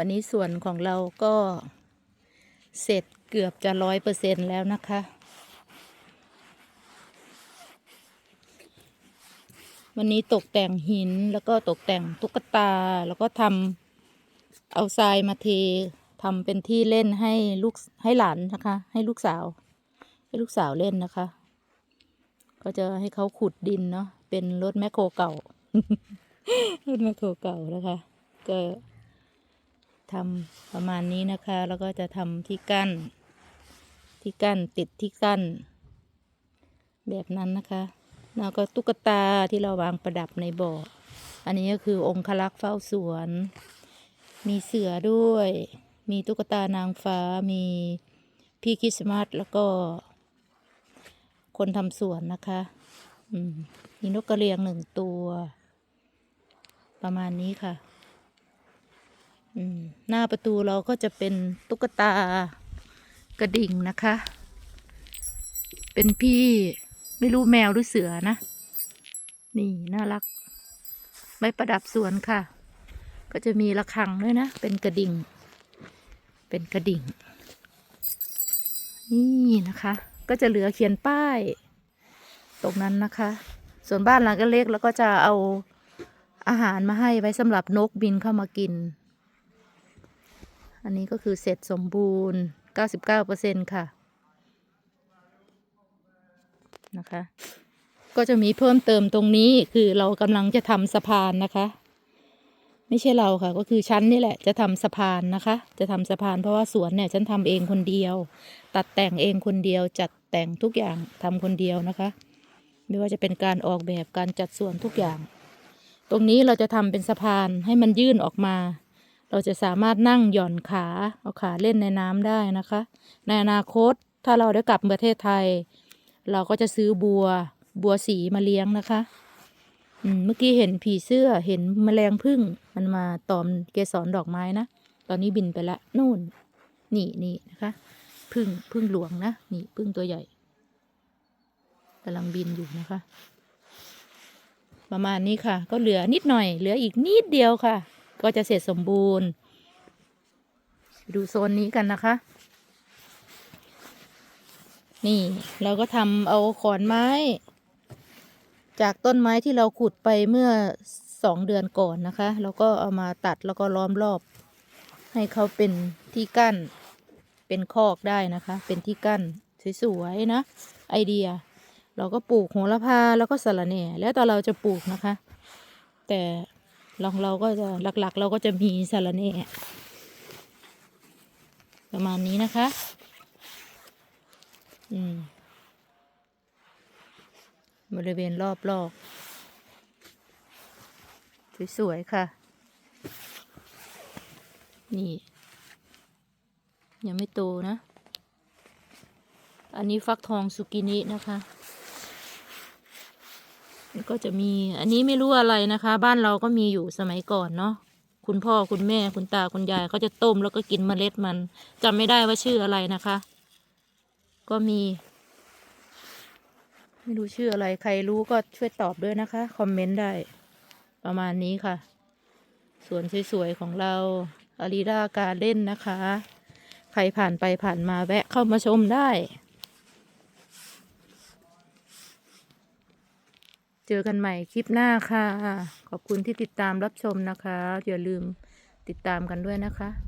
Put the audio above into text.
วันนี้ส่วนของเราก็เสร็จเกือบจะร้อยเปอร์เซ็นแล้วนะคะ วันนี้ตกแต่งหินแล้วก็ตกแต่งตุ๊กตาแล้วก็ทำเอาทรายมาเททำเป็นที่เล่นให้ลูกให้หลานนะคะ ให้ลูกสาว ให้ลูกสาวเล่นนะคะ ก็จะให้เขาขุดดินเนาะเป็นรถแมคโครเก่ารถแมคโครเก่านะคะ ก็ ทำประมาณนี้นะคะ แล้วก็จะทำที่กั้น ที่กั้นติดที่กั้น แบบนั้นนะคะแล้วก็ตุ๊กตาที่เราวางประดับในบ่อ อันนี้ก็คือองคลักษ์เฝ้าสวน มีเสือด้วย มีตุ๊กตานางฟ้า มีพี่คริสต์มาสแล้วก็ คนทำสวนนะคะอืมมีนกกระเรียงหนึ่งตัว ประมาณนี้ค่ะ หน้าประตูเราก็จะเป็นตุ๊กตากระดิ่งนะคะ เป็นพี่ไม่รู้แมวหรือเสือนะ นี่น่ารัก ไม้ประดับสวนค่ะ ก็จะมีระฆังด้วยนะ เป็นกระดิ่ง เป็นกระดิ่ง นี่นะคะ ก็จะเหลือเขียนป้าย ตรงนั้นนะคะ ส่วนบ้านหลังก็เล็กแล้วก็จะเอาอาหารมาให้ไว้สำหรับนกบินเข้ามากิน อันนี้ก็คือเสร็จสมบูรณ์ 99%ค่ะ นะคะ ก็จะมีเพิ่มเติมตรงนี้คือเรากำลังจะทำสะพานนะคะ ไม่ใช่เราค่ะ ก็คือฉันนี่แหละจะทำสะพานนะคะ จะทำสะพานเพราะว่าสวนเนี่ยฉันทำเองคนเดียว ตัดแต่งเองคนเดียว จัดแต่งทุกอย่างทำคนเดียวนะคะ ไม่ว่าจะเป็นการออกแบบการจัดส่วนทุกอย่าง ตรงนี้เราจะทำเป็นสะพานให้มันยื่นออกมา เราจะสามารถนั่งหย่อนขา เอาขาเล่นในน้ำได้นะคะ ในอนาคตถ้าเราได้กลับประเทศไทย เราก็จะซื้อบัวบัวสีมาเลี้ยงนะคะเมื่อกี้เห็นผีเสื้อเห็นแมลงพึ่งมันมาตอมเกสรดอกไม้นะ ตอนนี้บินไปละนู่น นี่นี่นะคะพึ่งพึ่งหลวงนะนี่พึ่งตัวใหญ่กำลังบินอยู่นะคะ ประมาณนี้ค่ะ ก็เหลือนิดหน่อย เหลืออีกนิดเดียวค่ะ ก็จะเสร็จสมบูรณ์ ดูโซนนี้กันนะคะ นี่เราก็ทำเอาขอนไม้ จากต้นไม้ที่เราขุดไปเมื่อสองเดือนก่อนนะคะแล้วก็เอามาตัดแล้วก็ล้อมรอบ ให้เขาเป็นที่กั้น เป็นคอกได้นะคะ เป็นที่กั้นสวยๆนะไอเดีย เราก็ปลูกโหระพาแล้วก็สะระแหน่แล้วแต่เราจะปลูกนะคะ แต่ ลองเราก็จะหลักๆ เราก็จะมีสะระแหน่ประมาณนี้นะคะ อืม บริเวณรอบรอบสวยๆค่ะ นี่ ยังไม่โตนะ อันนี้ฟักทองสุกินินะคะ ก็จะมีอันนี้ไม่รู้อะไรนะคะ บ้านเราก็มีอยู่สมัยก่อนเนาะคุณพ่อคุณแม่คุณตาคุณยายเขาจะต้มแล้วก็กินเมล็ดมันจำไม่ได้ว่าชื่ออะไรนะคะ ก็มี ไม่รู้ชื่ออะไร ใครรู้ก็ช่วยตอบด้วยนะคะ คอมเมนต์ได้ ประมาณนี้ค่ะสวนสวยๆของเราอารีดาการเล่นนะคะ ใครผ่านไปผ่านมาแวะเข้ามาชมได้ เจอกันใหม่คลิปหน้าค่ะ ขอบคุณที่ติดตามรับชมนะคะ อย่าลืมติดตามกันด้วยนะคะ